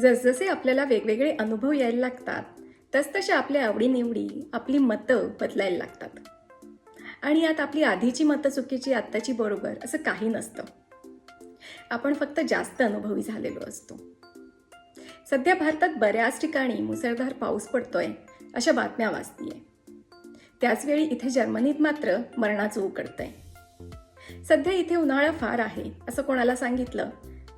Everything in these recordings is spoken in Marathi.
जसजसे आपल्याला वेगवेगळे अनुभव यायला लागतात तसतशा आपल्या आवडीनिवडी आपली मतं बदलायला लागतात. आणि यात आपली आधीची मतं चुकीची आत्ताची बरोबर असं काही नसतं. आपण फक्त जास्त अनुभवी झालेलो असतो. सध्या भारतात बऱ्याच ठिकाणी मुसळधार पाऊस पडतोय अशा बातम्या वाचतीये. त्याचवेळी इथे जर्मनीत मात्र मरणाचं उकडतंय. सध्या इथे उन्हाळा फार आहे असं कोणाला सांगितलं?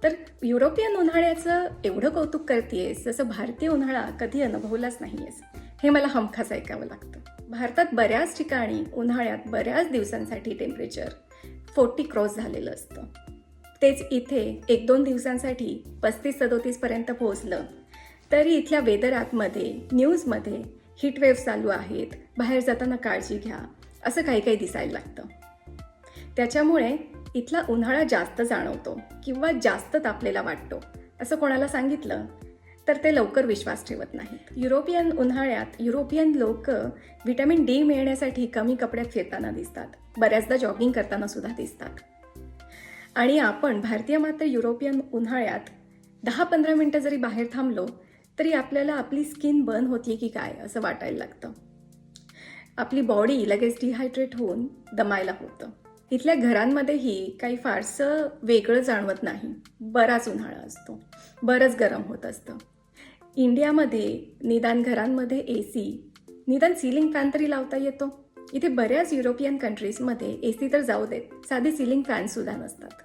तर युरोपियन उन्हाळ्याचं एवढं कौतुक करतेस जसं भारतीय उन्हाळा कधी अनुभवलाच नाहीयेस. हे मला हमखास ऐकावं लागतं. भारतात बऱ्याच ठिकाणी उन्हाळ्यात बऱ्याच दिवसांसाठी टेम्परेचर फोर्टी क्रॉस झालेलं असतं. तेच इथे एक दोन दिवसांसाठी पस्तीस सदोतीस पर्यंत पोहोचलं. तरी इथल्या वेदर ॲपमध्ये न्यूजमध्ये हीट वेव्ह चालू आहेत. बाहेर जाताना काळजी घ्या. असं काही काही दिसायला लागतं. त्याच्यामुळे इथला उन्हाळा जास्त जाणवतो किंवा जास्त तापलेला वाटतो असं कोणाला सांगितलं? तर ते लवकर विश्वास ठेवत नाहीत. युरोपियन उन्हाळ्यात युरोपियन लोक व्हिटॅमिन डी मिळण्यासाठी कमी कपड्यात फिरताना दिसतात. बऱ्याचदा जॉगिंग करताना सुद्धा दिसतात. आणि आपण भारतीय मात्र युरोपियन उन्हाळ्यात दहा पंधरा मिनटं जरी बाहेर थांबलो तरी आपल्याला आपली स्किन बर्न होतीये की काय असं वाटायला लागतं. आपली बॉडी लगेच डिहायड्रेट होऊन दमायला होतं. इथल्या घरांमध्येही काही फारसं वेगळं जाणवत नाही. बराच उन्हाळा असतो. बरंच गरम होत असतं. इंडियामध्ये निदान घरांमध्ये ए सी निदान सिलिंग फॅन तरी लावता येतो. इथे बऱ्याच युरोपियन कंट्रीजमध्ये ए सी तर जाऊ देत. साधे सिलिंग फॅनसुद्धा नसतात.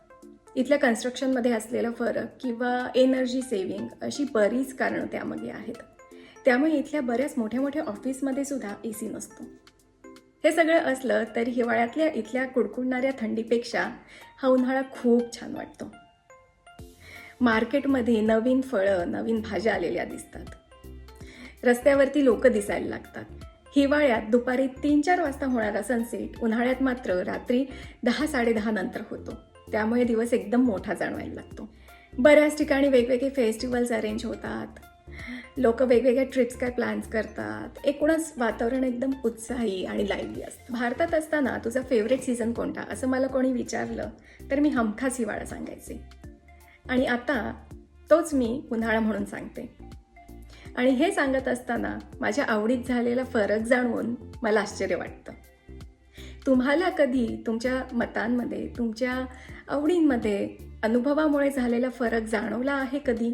इथल्या कन्स्ट्रक्शनमध्ये असलेला फरक किंवा एनर्जी सेव्हिंग अशी बरीच कारणं त्यामध्ये आहेत. त्यामुळे इथल्या बऱ्याच मोठ्या मोठ्या ऑफिसमध्ये सुद्धा ए सी नसतो. हे सगळं असलं तरी हिवाळ्यातल्या इथल्या कुडकुडणाऱ्या थंडीपेक्षा हा उन्हाळा खूप छान वाटतो. मार्केटमध्ये नवीन फळं नवीन भाज्या आलेल्या दिसतात. रस्त्यावरती लोक दिसायला लागतात. हिवाळ्यात दुपारी तीन चार वाजता होणारा सनसेट उन्हाळ्यात मात्र रात्री दहा साडेदहा नंतर होतो. त्यामुळे दिवस एकदम मोठा जाणवायला लागतो. बऱ्याच ठिकाणी वेगवेगळे फेस्टिवल्स अरेंज होतात. लोक वेगवेगळ्या ट्रिप्स काय प्लॅन्स करतात. एकूणच वातावरण एकदम उत्साही आणि लाईव्हली असतं. भारतात असताना तुझा फेवरेट सीझन कोणता? असं मला कोणी विचारलं तर मी हमखास हिवाळा सांगायचे. आणि आता तोच मी उन्हाळा म्हणून सांगते. आणि हे सांगत असताना माझ्या आवडीत झालेला फरक जाणवून मला आश्चर्य वाटतं. तुम्हाला कधी तुमच्या मतांमध्ये तुमच्या आवडींमध्ये अनुभवामुळे झालेला फरक जाणवला आहे कधी?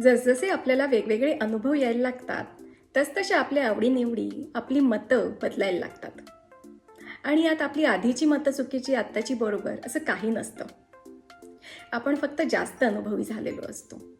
जसजसे आपल्याला वेगवेगळे अनुभव यायला लागतात तसतशा आपल्या आवडीनिवडी आपली मतं बदलायला लागतात. आणि यात आपली आधीची मतं चुकीची आत्ताची बरोबर असं काही नसतं. आपण फक्त जास्त अनुभवी झालेलो असतो.